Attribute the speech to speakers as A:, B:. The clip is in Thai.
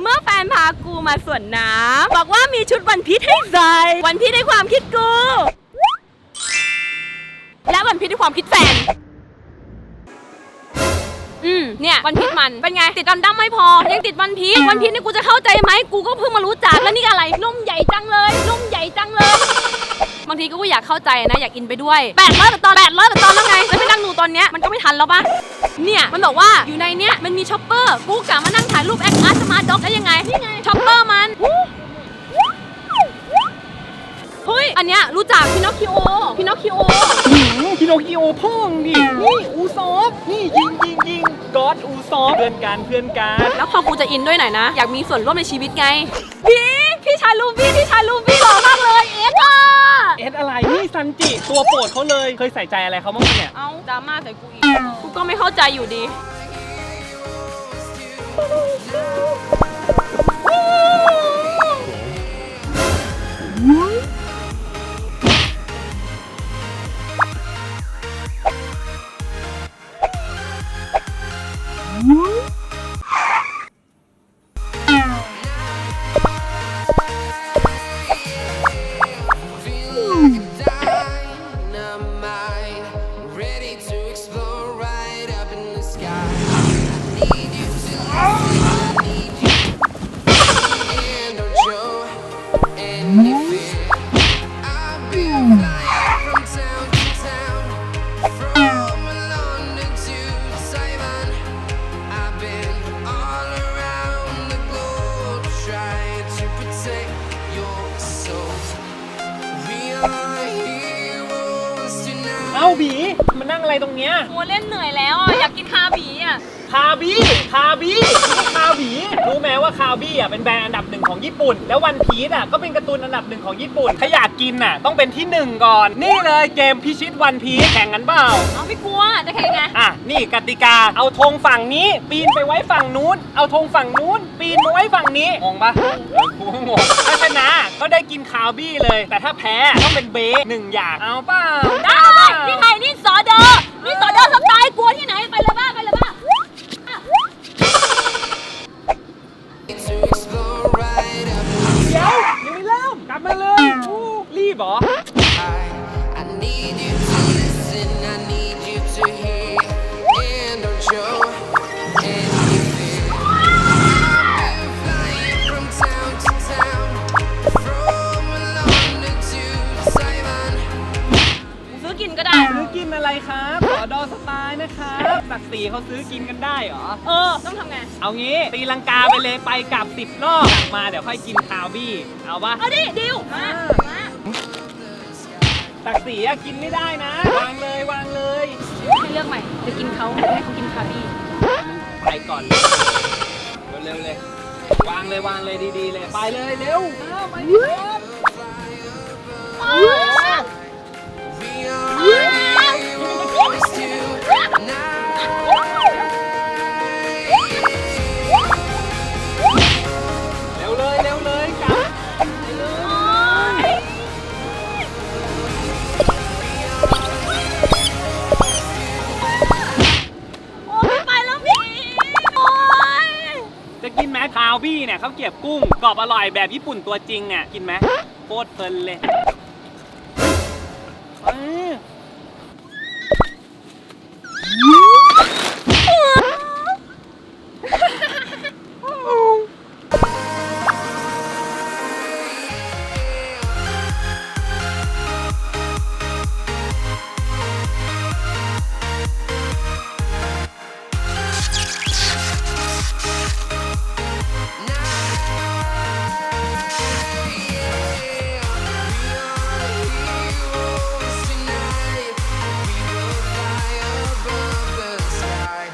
A: เมื่อแฟนพากูมาสวนน้ำบอกว่ามีชุดวันพีชให้ใส่วันพีชในความคิดกู และวันพีชในความคิดแฟน อืมเนี่ย วันพีชมันเป็นไง ติดกันดั้มไม่พอ ยังติดวันพีชวันพีชนี่กูจะเข้าใจไหมกูก็เพิ่งมารู้จักแล้วนี่อะไรนมใหญ่จังเลยนมใหญ่จังเลยบางทีกูก็อยากเข้าใจนะ อยากอินไปด้วย800แบบตอน800แบบตอนแล้วไงแล้วไปนั่งดูตอนเนี้ยมันก็ไม่ทันแล้วปะ เนี่ย มันบอกว่าอยู่ในเนี้ยมันมีช็อปเปอร์ กูกะมานั่งถ่ายรูปแอคอาร์ตสมาร์ทด็อกได้ยังไงนี่ไงช็อปเปอร์มันเฮ้ย อันเนี้ยรู้จักพินอคคิโอพินอคคิโอ
B: พิโนคิโอพ่องดิ นี่อูซอฟ นี่ยิงยิงยิงก็อดอูซอฟ เพื่อนกันเพื่อนกัน
A: แล้วพอกูจะอินด้วยหน่อยนะ อยากมีส่วนร่วมในชีวิตไง พี่ พี่ชายลูฟี่พี่ชายลูฟี่หล่อมาก
B: จิตัวโปรดเขาเลย เคยใส่ใจอะไรเขาบ้างไหมเนี่ย
A: เอาดราม่าใส่กูอีก กูก็ไม่เข้าใจอยู่ดี
B: บีมานั่งอะไรตรงเนี้ย
A: โมเล่นเหนื่อยแล้วอะอยากกินคาบีอะ
B: คาบีคาบีไม่คาบีรู้ไหมว่าคาบีอะเป็นแบรนด์อันดับหนึ่งของญี่ปุ่น แล้ววันพีซอะก็เป็นการ์ตูนอันดับหนึ่งของญี่ปุ่น ถ้าอยากกินน่ะต้องเป็นที่หนึ่งก่อน นี่เลยเกมพิชิตวันพีซแข่งกันเปล่า
A: เอาไม่กลัวจะแข่งยังไง
B: อะนี่กติกาเอาธงฝั่งนี้ ปีนไปไว้ฝั่งนู้น เอาธงฝั่งนู้น ปีนมาไว้ฝั่งนี้งงปะเออกูก็งงถ้าชนะก็ได้กินคาวบี้เลย แต่ถ้าแพ้ต้องเป็นเบสหนึ่งอย่างเอาเปล่า
A: ได้
B: เอาเปล่า
A: นี่ไงนี่สอดอนี่สอดอสไตล์กลัวที่ไหนไปเลยบ้าไปเลยบ้า
C: To explore right up
B: เดี๋ยวยังไม่เริ่ม กลับมาเลยอู้รีบเหรอ
A: นะ
B: ครับ ศักดิ์ศรีเขาซื้อกินกันได้เหรอ
A: เออ ต้องทำไง
B: เอางี้ ตีลังกาไปเลยไปกลับสิบรอบกลับมาเดี๋ยวค่อยกินคาวบี้ เอาปะ
A: เอาดิดิวมามา
B: ศักดิ์ศรีอะกินไม่ได้นะ วางเลยวางเลย
A: ให้เลือกใหม่ จะกินเขาให้เขากินคาบี้
B: ไปก่อนเร็วๆเลย วางเลยวางเลยดีๆเลย ไปเลยเร็วเอาไปดิครับ คาวบี้เนี่ยเขาเก็บกุ้งกรอบอร่อยแบบญี่ปุ่นตัวจริงเนี่ยกินไหมโคตรเพลินเลย